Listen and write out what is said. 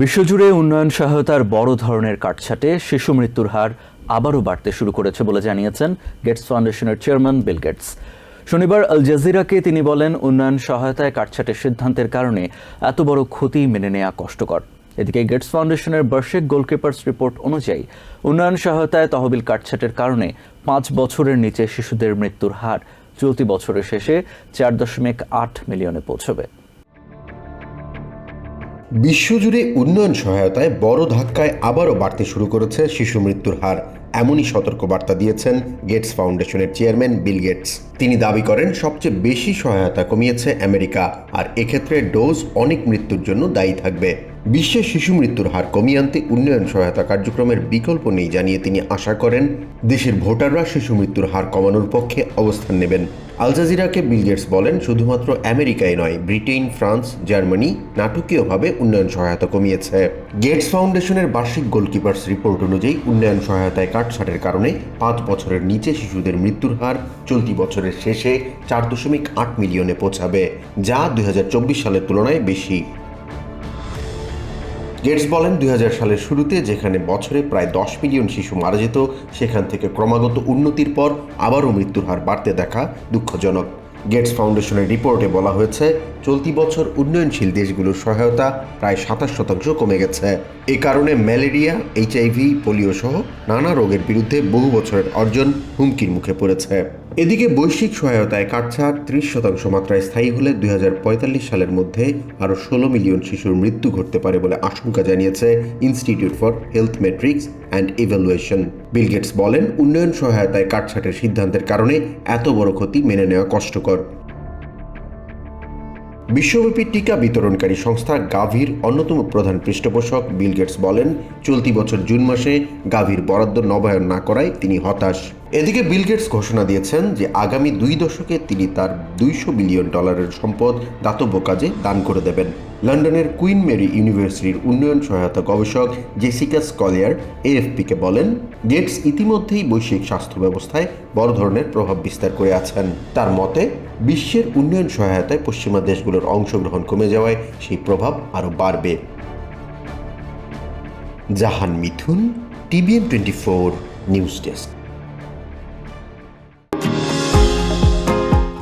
বিশ্বজুড়ে উন্নয়ন সহায়তার বড় ধরনের কাটছাটে শিশু মৃত্যুর হার আবারও বাড়তে শুরু করেছে বলে জানিয়েছেন গেটস ফাউন্ডেশনের চেয়ারম্যান বিল গেটস। শনিবার আল জাজিরাকে তিনি বলেন, উন্নয়ন সহায়তায় কাটছাটের সিদ্ধান্তের কারণে এত বড় ক্ষতি মেনে নেওয়া কষ্টকর। এদিকে গেটস ফাউন্ডেশনের বার্ষিক গোলকিপার্স রিপোর্ট অনুযায়ী, উন্নয়ন সহায়তায় তহবিল কাটছাটের কারণে পাঁচ বছরের নিচে শিশুদের মৃত্যুর হার চলতি বছরের শেষে চার দশমিক আট মিলিয়নে পৌঁছবে। বিশ্বজুড়ে উন্নয়ন সহায়তায় বড় ধাক্কায় আবারও বাড়তে শুরু করেছে শিশু মৃত্যুর হার। এমনই সতর্কবার্তা দিয়েছেন গেটস ফাউন্ডেশনের চেয়ারম্যান বিল গেটস। তিনি দাবি করেন, সবচেয়ে বেশি সহায়তা কমিয়েছে আমেরিকা, আর এক্ষেত্রে ডোজ অনেক মৃত্যুর জন্য দায়ী থাকবে। বিশ্বে শিশু মৃত্যুর হার কমিয়ে আনতে উন্নয়ন সহায়তা কার্যক্রমের বিকল্প নেই জানিয়ে তিনি আশা করেন দেশের ভোটাররা শিশু মৃত্যুর হার কমানোর পক্ষে অবস্থান নেবেন। আল জাজিরাকে বিল গেটস বলেন, শুধুমাত্র আমেরিকায় নয় ব্রিটেন ফ্রান্স, জার্মানি নাটকীয়ভাবে উন্নয়ন সহায়তা কমিয়েছে। গেটস ফাউন্ডেশনের বার্ষিক গোলকিপার্স রিপোর্ট অনুযায়ী উন্নয়ন সহায়তায় কাটছাটের কারণে পাঁচ বছরের নিচে শিশুদের মৃত্যুর হার চলতি বছরের শেষে চার দশমিক আট মিলিয়নে পৌঁছাবে, যা দুই হাজার চব্বিশ সালের তুলনায় বেশি। গেটস বলেন দুই হাজার সালের শুরুতে যেখানে বছরে প্রায় দশ মিলিয়ন শিশু মারা যেত, সেখান থেকে ক্রমাগত উন্নতির পর আবারও মৃত্যুর হার বাড়তে দেখা দুঃখজনক। গেটস ফাউন্ডেশনের রিপোর্টে বলা হয়েছে, চলতি বছর উন্নয়নশীল দেশগুলোর সহায়তা প্রায় সাতাশ শতাংশ কমে গেছে। এ কারণে ম্যালেরিয়া এইচআইভি পোলিও সহ নানা রোগের বিরুদ্ধে বহু বছরের অর্জন হুমকির মুখে পড়েছে। এদিকে বৈশ্বিক সহায়তায় কাটছাট ত্রিশ শতাংশ মাত্রায় স্থায়ী হলে দুই হাজার পঁয়তাল্লিশ সালের মধ্যে আরও ষোলো মিলিয়ন শিশুর মৃত্যু ঘটতে পারে বলে আশঙ্কা জানিয়েছে Institute for Health Metrics and Evaluation. Bill Gates বলেন, উন্নয়ন সহায়তায় কাটছাটের সিদ্ধান্তের কারণে এত বড় ক্ষতি মেনে নেওয়া কষ্টকর। বিশ্বব্যাপী টিকা বিতরণকারী সংস্থা গাভির অন্যতম প্রধান পৃষ্ঠপোষক বিল গেটস বলেন, চলতি বছর জুন মাসে গাভির বরাদ্দ নবায়ন না করায় তিনি হতাশ। এদিকে বিল গেটস ঘোষণা দিয়েছেন যে আগামী দুই দশকে তিনি তার দুইশো বিলিয়ন ডলারের সম্পদ দাতব্য কাজে দান করে দেবেন। লন্ডনের কুইন মেরি ইউনিভার্সিটির উন্নয়ন সহায়তা গবেষক জেসিকা স্কলিয়ার এএফপিকে বলেন, গেটস ইতিমধ্যেই বৈশ্বিক স্বাস্থ্য ব্যবস্থায় বড় ধরনের প্রভাব বিস্তার করে আছেন। তার মতে, বিশ্বের উন্নয়ন সহায়তায় পশ্চিমা দেশগুলোর অংশগ্রহণ কমে যাওয়ায় সেই প্রভাব আরও বাড়বে। Jahan Mithun, TVN twenty four news desk.